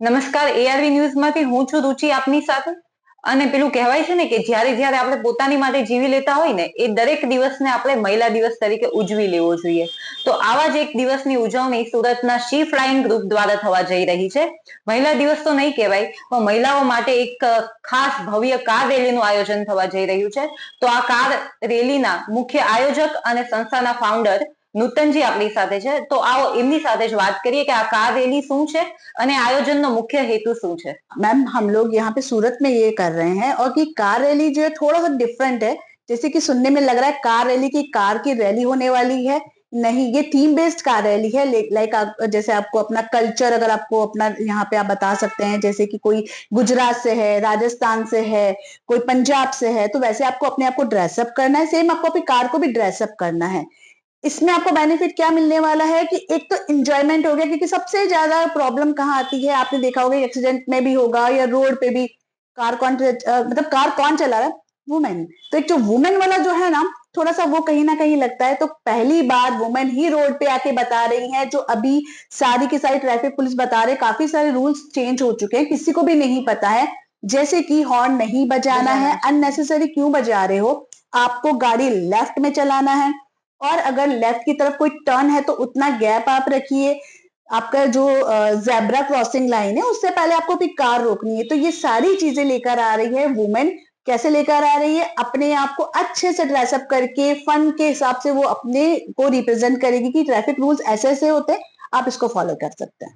નમસ્કાર એઆરવી ન્યૂઝમાંથી હું છું રુચિ, આપની સાથે? અને પેલું કહેવાય છે ને કે જ્યારે જ્યારે આપણે પોતાની માટે જીવી લેતા હોય ને, એ દરેક દિવસને આપણે મહિલા દિવસ તરીકે ઉજવી લેવો જોઈએ. તો આવા જ એક દિવસની ઉજવણી સુરતના શી ફ્લાઇંગ ગ્રુપ દ્વારા થવા જઈ રહી છે. મહિલા દિવસ તો નહીં કહેવાય, પણ મહિલાઓ માટે એક ખાસ ભવ્ય કાર રેલીનું આયોજન થવા જઈ રહ્યું છે. તો આ કાર રેલીના મુખ્ય આયોજક અને સંસ્થાના ફાઉન્ડર નૂતનજી આપણી સાથે છે તો આવો એમની સાથે જ વાત કરીએ કે આ કાર રેલી શું છે અને આયોજનનો मुख्य हेतु શું છે मैम हम लोग यहाँ पे सूरत में ये कर रहे हैं और कि कार रैली जो है थोड़ा सा डिफरेंट है जैसे कि सुनने में लग रहा है कार रैली की कार की रैली होने वाली है नहीं ये थीम बेस्ड कार रैली है लाइक आप जैसे आपको अपना कल्चर अगर आपको अपना यहाँ पे आप बता सकते हैं जैसे कि कोई गुजरात से है राजस्थान से है कोई पंजाब से है तो वैसे आपको अपने आप को ड्रेसअप करना है सेम आपको अपनी कार को भी ड्रेसअप करना है इसमें आपको बेनिफिट क्या मिलने वाला है कि एक तो इंजॉयमेंट हो गया क्योंकि सबसे ज़्यादा प्रॉब्लम कहाँ आती है? आपने देखा होगा एक्सीडेंट में भी होगा या रोड पे भी कार कौन मतलब कार कौन चला रहा है? वुमेन तो एक जो वुमेन वाला जो है ना थोड़ा सा वो कहीं ना कहीं लगता है। तो पहली बार वुमेन ही रोड पे आके बता रही है जो अभी सारी की सारी ट्रैफ़िक पुलिस बता रहे काफ़ी सारे रूल्स चेंज हो चुके हैं किसी को भी नहीं पता है। जैसे कि हॉर्न नहीं बजाना है अननेसेसरी क्यों बजा रहे हो? आपको गाड़ी लेफ़्ट में चलाना है। और अगर लेफ़्ट की तरफ़ कोई टर्न है तो उतना गैप आप रखिए। आपका जो जेब्रा क्रॉसिंग लाइन है, उससे पहले आपको भी कार रोकनी है। तो ये सारी चीज़ें लेकर आ रही है वुमेन कैसे लेकर आ रही है? अपने आप को अच्छे से ड्रेसअप करके फन के हिसाब से वो अपने को रिप्रेजेंट करेगी कि ट्रैफ़िक रूल्स ऐसे ऐसे होते हैं, आप इसको फॉलो कर सकते हैं।